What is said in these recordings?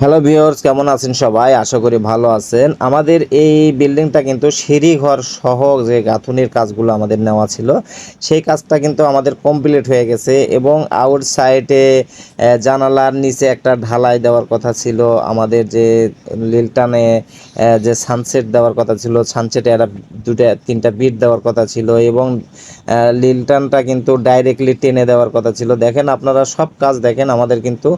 Hello viewers, কেমন আছেন সবাই? আশা করি ভালো আছেন। আমাদের এই বিল্ডিংটা কিন্তু সিঁড়ি ঘর সহ যে গাঁথুনির কাজগুলো আমাদের নেওয়া ছিল, সেই কাজটা কিন্তু আমাদের কমপ্লিট হয়ে গেছে এবং আউট সাইডে জানালার নিচে একটা ঢালাই দেওয়ার কথা ছিল, আমাদের যে লিলটানে যে সানসেট দেওয়ার কথা ছিল সানসেটে একটা দুটা, তিনটা বিট দেওয়ার কথা ছিল এবং লিলটানটা কিন্তু ডাইরেক্টলি টেনে দেওয়ার কথা ছিল। দেখেন আপনারা সব কাজ দেখেন, আমাদের কিন্তু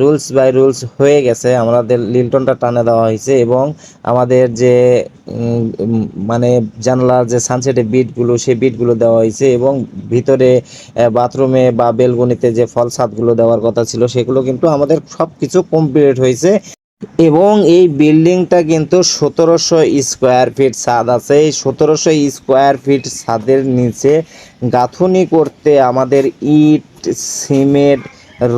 রুলস বাই রুলস হয়ে গেছে। আমাদের লিলটনটা টানে দেওয়া হয়েছে এবং আমাদের যে মানে জানলার যে সানসেটের বিটগুলো সেই বিটগুলো দেওয়া হয়েছে এবং ভিতরে বাথরুমে বা বেলগনিতে যে ফল ছাদগুলো দেওয়ার কথা ছিল, সেগুলো কিন্তু আমাদের সব কিছু কমপ্লিট হয়েছে। এবং এই বিল্ডিংটা কিন্তু সতেরোশো স্কোয়ার ফিট ছাদ আছে। এই সতেরোশো স্কোয়ার ফিট ছাদের নিচে গাঁথুনি করতে আমাদের ইট, সিমেন্ট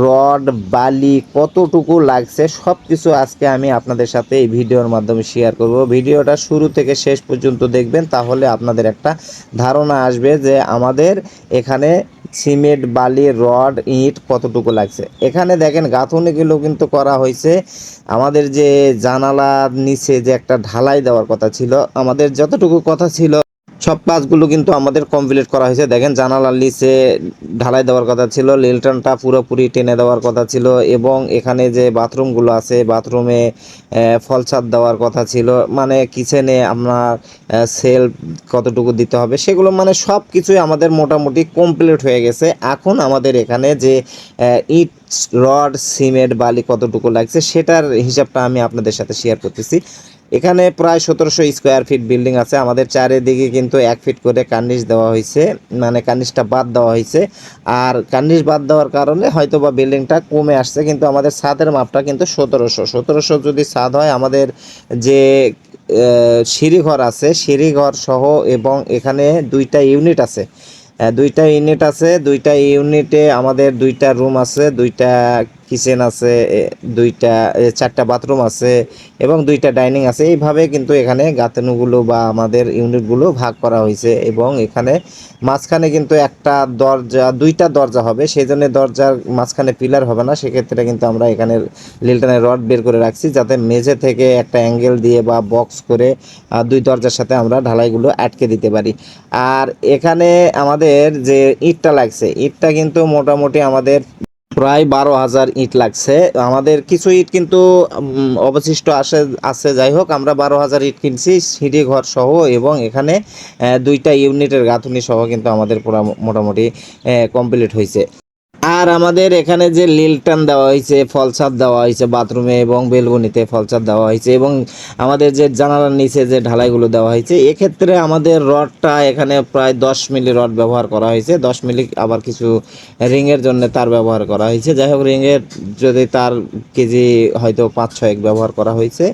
রড, বালি, কতটুকু লাগছে সব কিছু আজকে আমি আপনাদের সাথে এই ভিডিওর মাধ্যমে শেয়ার করব। ভিডিওটা শুরু থেকে শেষ পর্যন্ত দেখবেন, তাহলে আপনাদের একটা ধারণা আসবে যে আমাদের এখানে সিমেন্ট, বালি, রড, ইট কতটুকু লাগছে। এখানে দেখেন গাঁথনিগুলো কিন্তু করা হয়েছে। আমাদের যে জানালার নিচে যে একটা ঢালাই দেওয়ার কথা ছিল, আমাদের যতটুকু কথা ছিল সব কাজগুলো কিন্তু আমাদের কমপ্লিট করা হয়েছে। দেখেন জানালার নিচে ঢালাই দেওয়ার কথা ছিল লিলটনটা পুরোপুরি টেনে দেওয়ার কথা ছিল এবং এখানে যে বাথরুমগুলো আছে, বাথরুমে ফলছাদ দেওয়ার কথা ছিল। মানে কিচেনে আপনার সেল কতটুকু দিতে হবে সেগুলো মানে সব কিছুই আমাদের মোটামুটি কমপ্লিট হয়ে গেছে। এখন আমাদের এখানে যে ইট, রড, সিমেন্ট, বালি কতটুকু লাগছে সেটার হিসাবটা আমি আপনাদের সাথে শেয়ার করতেছি। এখানে প্রায় সতেরোশো স্কোয়ার ফিট বিল্ডিং আছে। আমাদের চারিদিকে কিন্তু এক ফিট করে কার্নিশ দেওয়া হয়েছে মানে কার্নিশটা বাদ দেওয়া হয়েছে। আর কার্নিশ বাদ দেওয়ার কারণে হয়তো বা বিল্ডিংটা কমে আসছে, কিন্তু আমাদের ছাদের মাপটা কিন্তু সতেরোশো। সতেরোশো যদি ছাদ হয়, আমাদের যে সিঁড়িঘর আছে, সিঁড়িঘর সহ এবং এখানে দুইটা ইউনিট আছে। দুইটা ইউনিট আছে, দুইটা ইউনিটে আমাদের দুইটা রুম আছে, দুইটা কিচেন আছে দুইটা চারটা বাথরুম আছে এবং দুইটা ডাইনিং আছে। এইভাবে কিন্তু এখানে গাঁথনিগুলো বা আমাদের ইউনিটগুলো ভাগ করা হয়েছে এবং এখানে মাঝখানে কিন্তু একটা দরজা, দুইটা দরজা হবে। সেই জন্য দরজার মাঝখানে পিলার হবে না। সেক্ষেত্রে কিন্তু আমরা এখানে লিলটনের রড বের করে রাখছি যাতে মেঝে থেকে একটা অ্যাঙ্গেল দিয়ে বা বক্স করে দুই দরজার সাথে আমরা ঢালাইগুলো আটকে দিতে পারি। আর এখানে আমাদের যে ইটটা লাগছে, ইটটা কিন্তু মোটামুটি আমাদের প্রায় বারো হাজার ইট লাগছে। আমাদের কিছু ইট কিন্তু অবশিষ্ট আসে, আছে, যাই হোক, আমরা বারো হাজার ইট কিনছি, সিঁড়ি ঘর সহ এবং এখানে দুইটা ইউনিটের গাঁথুনি সহ কিন্তু আমাদের পুরা মোটামুটি কমপ্লিট হয়েছে আর আমাদের এখানে যে লিলটান দেওয়া হয়েছে, ফলসাদ দেওয়া হয়েছে, বাথরুমে এবং বেলকনিতে ফলসাদ দেওয়া হয়েছে এবং আমাদের যে জানালার নিচে যে ঢালাইগুলো দেওয়া হয়েছে, এক্ষেত্রে আমাদের রডটা এখানে প্রায় দশ মিলি রড ব্যবহার করা হয়েছে। দশ মিলি আবার কিছু রিংয়ের জন্য তার ব্যবহার করা হয়েছে। যাই হোক, রিংয়ের যদি তার কেজি হয়তো পাঁচ ছয়েক ব্যবহার করা হয়েছে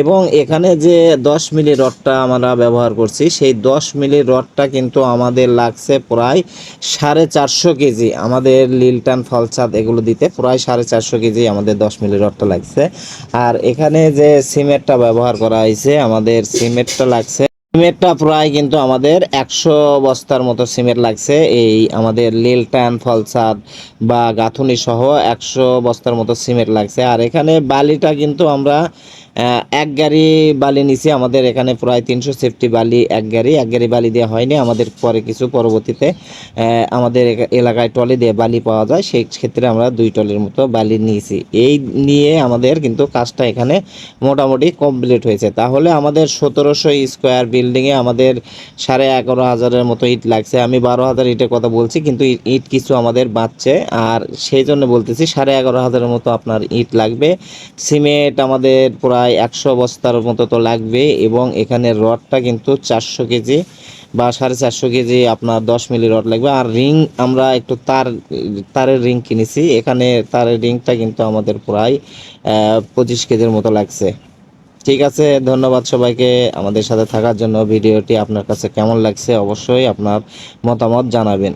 এবং এখানে যে দশ মিলি রডটা আমরা ব্যবহার করছি, সেই দশ মিলি রডটা কিন্তু আমাদের লাগছে প্রায় সাড়ে চারশো কেজি। আমাদের লিলটান ফলসাদ এগুলো দিতে প্রায় সাড়ে চারশো কেজি আমাদের দশ মিলি রডটা লাগছে। আর এখানে যে সিমেন্টটা ব্যবহার করা হয়েছে, আমাদের সিমেন্টটা লাগছে। সিমেন্টটা প্রায় কিন্তু আমাদের একশো বস্তার মতো সিমেন্ট লাগছে। এই আমাদের লিলটান ফলসাদ বা গাঁথুনি সহ একশো বস্তার মতো সিমেন্ট লাগছে। আর এখানে বালিটা কিন্তু আমরা এক গাড়ি বালি নিছি, আমাদের এখানে প্রায় তিনশো সেফটি বালি এক গাড়ি। এক গাড়ি বালি দেওয়া হয়নি, আমাদের পরে কিছু পরবর্তীতে আমাদের এলাকায় টলি দিয়ে বালি পাওয়া যায়। সেই ক্ষেত্রে আমরা দুই টলির মতো বালি নিয়েছি। এই নিয়ে আমাদের কিন্তু কাজটা এখানে মোটামুটি কমপ্লিট হয়েছে। তাহলে আমাদের সতেরোশো স্কোয়ার বিল্ডিংয়ে আমাদের সাড়ে এগারো হাজারের মতো ইট লাগছে। আমি বারো হাজার ইটের কথা বলছি, কিন্তু ইট কিছু আমাদের বাঁচছে। আর সেই জন্য বলতেছি, সাড়ে এগারো হাজারের মতো আপনার ইট লাগবে। সিমেন্ট আমাদের প্রায় একশো বস্তার মতো তো লাগবে এবং এখানে রডটা কিন্তু চারশো কেজি বা সাড়ে চারশো কেজি আপনার দশ মিলি রড লাগবে। আর রিং আমরা একটু তার, তারের রিং কিনেছি। এখানে তারের রিংটা কিন্তু আমাদের প্রায় পঁচিশ কেজির মতো লাগছে। ঠিক আছে, ধন্যবাদ সবাইকে আমাদের সাথে থাকার জন্য। ভিডিওটি আপনার কাছে কেমন লাগছে অবশ্যই আপনার মতামত জানাবেন।